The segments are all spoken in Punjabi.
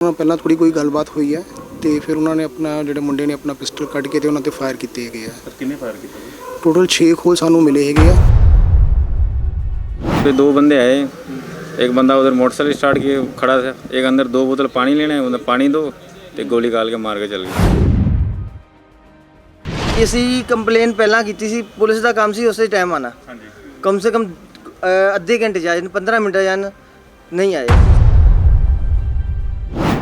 ਉਹਨਾਂ ਨਾਲ ਪਹਿਲਾਂ ਥੋੜੀ ਕੋਈ ਗੱਲਬਾਤ ਹੋਈ ਹੈ ਤੇ ਫਿਰ ਉਹਨਾਂ ਨੇ ਆਪਣਾ ਜਿਹੜੇ ਮੁੰਡੇ ਨੇ ਆਪਣਾ ਪਿਸਟਲ ਕੱਢ ਕੇ ਤੇ ਉਹਨਾਂ ਤੇ ਫਾਇਰ ਕੀਤੇ ਹੈਗੇ ਆ ਸਰ ਕਿੰਨੇ ਫਾਇਰ ਕੀਤਾ ਜੀ? ਟੋਟਲ 6 ਖੋਲ ਸਾਨੂੰ ਮਿਲੇ ਹੈਗੇ ਆ पे दो बंदे आए एक बंदा उधर मोटरसाइकिल स्टार्ट किए खड़ा था एक अंदर दो बोतल पानी लेने उधर पानी दो ते गोली काल के मार के चल गए ਅਸੀਂ ਕੰਪਲੇਨ ਪਹਿਲਾਂ ਕੀਤੀ ਸੀ ਪੁਲਿਸ ਦਾ ਕੰਮ ਸੀ ਉਸੇ ਟਾਈਮ ਆਣਾ ਹਾਂਜੀ ਕਮ ਸੇ ਕਮ ਅ, ਅੱਧੇ ਘੰਟੇ ਜਾਣ 15 ਮਿੰਟ ਜਾਣ ਨਹੀਂ ਆਏ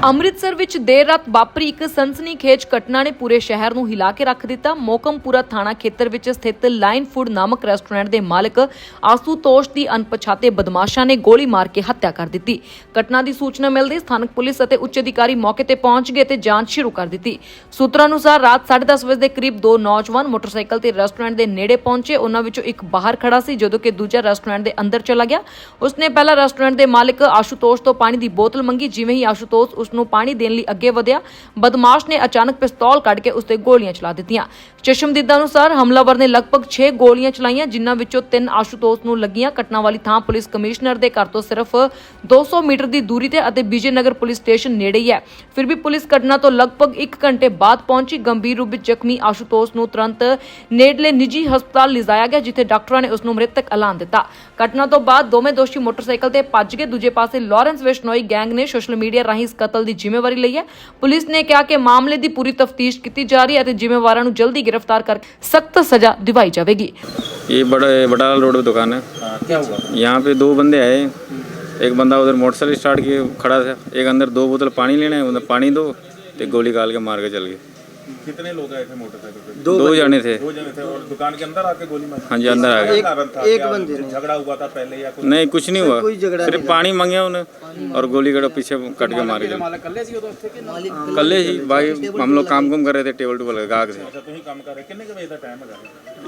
ਅੰਮ੍ਰਿਤਸਰ ਵਿੱਚ ਦੇਰ ਰਾਤ ਵਾਪਰੀ ਇੱਕ ਸਨਸਨੀਖੇਜ ਘਟਨਾ ਨੇ ਪੂਰੇ ਸ਼ਹਿਰ ਨੂੰ ਹਿਲਾ ਕੇ ਰੱਖ ਦਿੱਤਾ। ਮੋਕਮਪੁਰਾ ਥਾਣਾ ਖੇਤਰ ਵਿੱਚ ਸਥਿਤ ਲਾਈਨ ਫੂਡ ਨਾਮਕ ਰੈਸਟੋਰੈਂਟ ਦੇ ਮਾਲਕ ਆਸੂਤੋਸ਼ ਦੀ ਅਣਪਛਾਤੇ ਬਦਮਾਸ਼ਾਂ ਨੇ ਗੋਲੀ ਮਾਰ ਕੇ ਹੱਤਿਆ ਕਰ ਦਿੱਤੀ। ਘਟਨਾ ਦੀ ਸੂਚਨਾ ਮਿਲਦੇ ਸਥਾਨਕ ਪੁਲਿਸ ਅਤੇ ਉੱਚ ਅਧਿਕਾਰੀ ਮੌਕੇ ਤੇ ਪਹੁੰਚ ਗਏ ਤੇ ਜਾਂਚ ਸ਼ੁਰੂ ਕਰ ਦਿੱਤੀ। ਸੂਤਰਾਂ ਅਨੁਸਾਰ ਰਾਤ 10:30 ਵਜੇ ਦੇ ਕਰੀਬ ਦੋ ਨੌਜਵਾਨ ਮੋਟਰਸਾਈਕਲ ਤੇ ਰੈਸਟੋਰੈਂਟ ਦੇ ਨੇੜੇ ਪਹੁੰਚੇ। ਉਹਨਾਂ ਵਿੱਚੋਂ ਇੱਕ ਬਾਹਰ ਖੜਾ ਸੀ, ਜਦੋਂ ਕਿ ਦੂਜਾ ਰੈਸਟੋਰੈਂਟ ਦੇ ਅੰਦਰ ਚਲਾ ਗਿਆ। ਉਸਨੇ ਪਹਿਲਾਂ ਰੈਸਟੋਰੈਂਟ ਦੇ ਮਾਲਕ ਆਸ਼ੂਤੋਸ਼ ਤੋਂ ਪਾਣੀ ਦੀ ਬੋਤਲ ਮੰਗੀ। ਜਿਵੇਂ ਹੀ ਆਸ਼ੂਤੋਸ਼ ਉਸ ਨੂੰ ਪਾਣੀ ਦੇਣ ਲਈ ਅੱਗੇ ਵਧਿਆ, ਬਦਮਾਸ਼ ਨੇ ਅਚਾਨਕ ਪਿਸਤੌਲ ਕੱਢ ਕੇ ਉਸ ਤੇ ਗੋਲੀਆਂ ਚਲਾ ਦਿੱਤੀਆਂ। ਚਸ਼ਮਦੀਦਾਂ ਅਨੁਸਾਰ ਹਮਲਾਵਰ ਨੇ ਲਗਭਗ 6 ਗੋਲੀਆਂ ਚਲਾਈਆਂ, ਜਿਨ੍ਹਾਂ ਵਿੱਚੋਂ 3 ਆਸ਼ੂਤੋਸ਼ ਨੂੰ ਲੱਗੀਆਂ। ਘਟਨਾ ਵਾਲੀ ਥਾਂ ਪੁਲਿਸ ਕਮਿਸ਼ਨਰ ਦੇ ਘਰ ਤੋਂ ਸਿਰਫ 200 ਮੀਟਰ ਦੀ ਦੂਰੀ ਤੇ ਅਤੇ ਵਿਜੇ ਨਗਰ ਪੁਲਿਸ ਸਟੇਸ਼ਨ ਨੇੜੇ ਹੀ ਹੈ। ਫਿਰ ਵੀ ਪੁਲਿਸ ਘਟਨਾ ਤੋਂ ਲਗਭਗ 1 ਘੰਟੇ ਬਾਅਦ ਪਹੁੰਚੀ। ਗੰਭੀਰ ਰੂਪ ਵਿੱਚ ਜ਼ਖਮੀ ਆਸ਼ੂਤੋਸ਼ ਨੂੰ ਤੁਰੰਤ ਨੇੜਲੇ ਨਿੱਜੀ ਹਸਪਤਾਲ ਲਿਜਾਇਆ ਗਿਆ, ਜਿੱਥੇ ਡਾਕਟਰਾਂ ਨੇ ਉਸ ਨੂੰ ਮ੍ਰਿਤਕ ਐਲਾਨ ਦਿੱਤਾ। ਘਟਨਾ ਤੋਂ ਬਾਅਦ ਦੋਵੇਂ ਦੋਸ਼ੀ ਮੋਟਰਸਾਈਕਲ ਤੇ ਭੱਜ ਗਏ। ਦੂਜੇ ਪਾਸੇ ਲਾਰੈਂਸ ਵਿਸ਼ਨੋਈ ਗੈਂਗ ਨੇ ਸੋਸ਼ਲ ਮੀਡੀਆ ਰਾਹੀਂ ਇਸ ਕਤਲ ਦੀ ਜ਼ਿੰਮੇਵਾਰੀ ਲਈ ਹੈ ਪੁਲਿਸ ਨੇ ਕਿਹਾ ਕਿ ਮਾਮਲੇ ਦੀ ਪੂਰੀ ਤਫਤੀਸ਼ ਕੀਤੀ ਜਾ ਰਹੀ ਹੈ ਅਤੇ ਜ਼ਿੰਮੇਵਾਰਾਂ ਨੂੰ ਜਲਦੀ ਗ੍ਰਿਫਤਾਰ ਕਰ ਸਖਤ ਸਜ਼ਾ ਦਿਵਾਈ ਜਾਵੇਗੀ ये बड़ा बटाला रोड पे दुकान है हाँ, क्या हुआ यहाँ पे दो बंदे आए एक बंदा उधर मोटरसाइकिल स्टार्ट किए खड़ा था एक अंदर दो बोतल पानी लेने उधर पानी दो ते गोली काल के मार के चल गए कितने लोग आए थे मोटरसाइकिल पे दो, जने थे दो जने थे और दुकान के अंदर आके गोली मारी हाँ जी अंदर आ गए क्या कारण था एक क्या बंदे ने। झगड़ा हुआ था पहले या कुछ नहीं कुछ नहीं हुआ कोई झगड़ा सिर्फ पानी मांगे उन्हें और गोली कड़ा पीछे कट के मार के चल गए। कल ही भाई हम लोग काम कुम कर रहे थे टेबल टूबल गाहक थे ਅੱਛਾ ਤੁਸੀਂ ਕੰਮ ਕਰ ਰਹੇ ਕਿੰਨੇ ਕੁ ਵਜੇ ਦਾ ਟਾਈਮ ਹੈਗਾ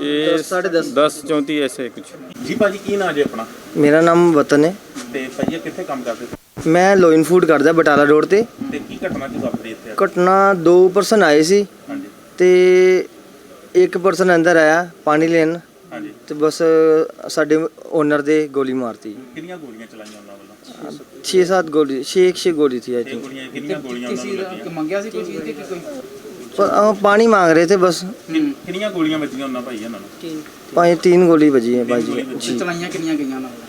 ये साढ़े दस। दस चौंती ऐसे कुछ ਜੀ ਭਾਜੀ ਕੀ ਨਾਂ ਜੇ ਆਪਣਾ ਮੇਰਾ ਨਾਮ ਵਤਨ ਹੈ ਤੇ ਭਈਆ ਕਿੱਥੇ ਕੰਮ ਕਰਦੇ ਸੀ ਮੈਂ ਲੋਇਨ ਫੂਡ ਕਰਦਾ ਬਟਾਲਾ ਰੋਡ ਤੇ। ਤੇ ਕੀ ਘਟਨਾ ਚ ਵਾਪਰੀ ਇੱਥੇ ਘਟਨਾ ਦੋ ਪਰਸਨ ਆਏ ਸੀ ਹਾਂਜੀ। ਤੇ ਇੱਕ ਪਰਸਨ ਅੰਦਰ ਆਇਆ ਪਾਣੀ ਲੈਣ। ਹਾਂਜੀ। ਤੇ ਬਸ ਸਾਡੇ ਓਨਰ ਦੇ ਗੋਲੀ ਮਾਰਤੀ। ਕਿੰਨੀਆਂ ਗੋਲੀਆਂ ਚਲਾਈਆਂ ਉਹਨਾਂ ਵੱਲੋਂ? 6-7 ਗੋਲੀ 6-6 ਗੋਲੀ ਸੀ ਆਈ ਇਹ ਥਿੰਕ ਗੋਲੀਆਂ ਕਿੰਨੀਆਂ ਗੋਲੀਆਂ ਉਹਨਾਂ ਨੂੰ ਲੱਗੀਆਂ? ਮੰਗਿਆ ਸੀ ਕੋਈ ਚੀਜ਼ ਦੀ ਕਿ ਕੋਈ ਪਰ ਉਹ ਪਾਣੀ ਮੰਗ ਰਹੇ ਥੇ ਬਸ। ਕਿੰਨ- ਕਿੰਨੀਆਂ ਗੋਲੀਆਂ ਵੱਜੀਆਂ ਉਹਨਾਂ ਭਾਈ ਇਹਨਾਂ ਨੂੰ? ਪੰਜ ਤਿੰਨ ਗੋਲੀ ਵੱਜੀ ਹੈ ਭਾਈ ਜੀ। ਚਲਾਈਆਂ ਕਿੰਨੀਆਂ ਗਈਆਂ ਉਹਨਾਂ ਵੱਲੋਂ?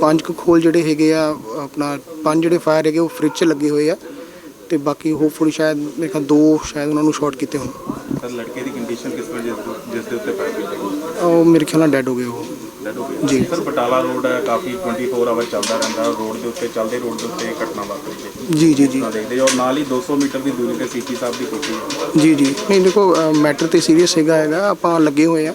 ਪੰਜ ਕੁ ਖੋਲ ਜਿਹੜੇ ਹੈਗੇ ਆ ਆਪਣਾ ਪੰਜ ਜਿਹੜੇ ਫਾਇਰ ਹੈਗੇ ਉਹ ਫ੍ਰਿਜ 'ਚ ਲੱਗੇ ਹੋਏ ਆ ਤੇ ਬਾਕੀ ਹੋਪਫੁਲੀ ਸ਼ਾਇਦ ਮੇਰੇ ਖਿਆਲ ਦੋ ਸ਼ਾਇਦ ਉਹਨਾਂ ਨੂੰ ਸ਼ਾਰਟ ਕੀਤੇ ਹੋਣ। ਸਰ ਲੜਕੇ ਦੀ ਕੰਡੀਸ਼ਨ ਕਿਸ ਵਜ੍ਹਾ ਜਿਸ ਜਿਸ ਦੇ ਉੱਤੇ ਫਾਇਰ ਕੀਤਾ ਉਹ ਮੇਰੇ ਖਿਆਲ ਨਾਲ ਡੈਡ ਹੋ ਗਏ ਉਹ। ਡੈਡ ਹੋ ਗਿਆ ਜੀ। ਸਰ ਬਟਾਲਾ ਰੋਡ ਹੈ ਕਾਫੀ 24 ਆਵਰ ਚੱਲਦਾ ਰਹਿੰਦਾ ਰੋਡ ਦੇ ਉੱਤੇ ਚੱਲਦੇ ਰੋਡ ਦੇ ਉੱਤੇ ਘਟਨਾ ਵਾਪਰੀ ਜੀ ਜੀ ਜੀ। ਦੇਖਦੇ ਹੋ। ਔਰ ਨਾਲ ਹੀ 200 ਮੀਟਰ ਦੀ ਦੂਰੀ ਤੇ ਸੀਪੀ ਸਾਹਿਬ ਦੀ ਕੋਠੀ ਜੀ ਜੀ। ਨਹੀਂ ਦੇਖੋ ਮੈਟਰ ਤੇ ਸੀਰੀਅਸ ਹੈਗਾ ਹੈਗਾ ਆਪਾਂ ਲੱਗੇ ਹੋਏ ਆ।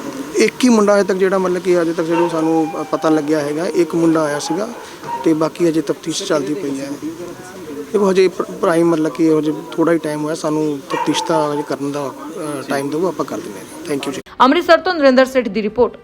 ਇੱਕ ਹੀ ਮੁੰਡਾ ਅਜੇ ਤੱਕ ਜਿਹੜਾ ਮਤਲਬ ਕਿ ਅਜੇ ਤੱਕ ਜਿਹੜਾ ਸਾਨੂੰ ਪਤਾ ਲੱਗਿਆ ਹੈਗਾ, ਇੱਕ ਮੁੰਡਾ ਆਇਆ ਸੀਗਾ ਤੇ ਬਾਕੀ ਅਜੇ ਤਫਤੀਸ਼ ਚੱਲਦੀ ਪਈ ਹੈ। ਦੇਖੋ, ਹਜੇ ਪ੍ਰਾਈਮ ਮਤਲਬ ਕਿ ਹਜੇ ਥੋੜਾ ਹੀ ਟਾਈਮ ਹੋਇਆ, ਸਾਨੂੰ ਤਫਤੀਸ਼ ਦਾ ਕਰਨ ਦਾ ਟਾਈਮ ਦਿਓ ਆਪਾਂ ਕਰ ਦਿੰਦੇ ਹਾਂ। ਥੈਂਕ ਯੂ ਜੀ। ਅੰਮ੍ਰਿਤਸਰ ਤੋਂ ਨਰਿੰਦਰ ਸੇਠ ਦੀ ਰਿਪੋਰਟ।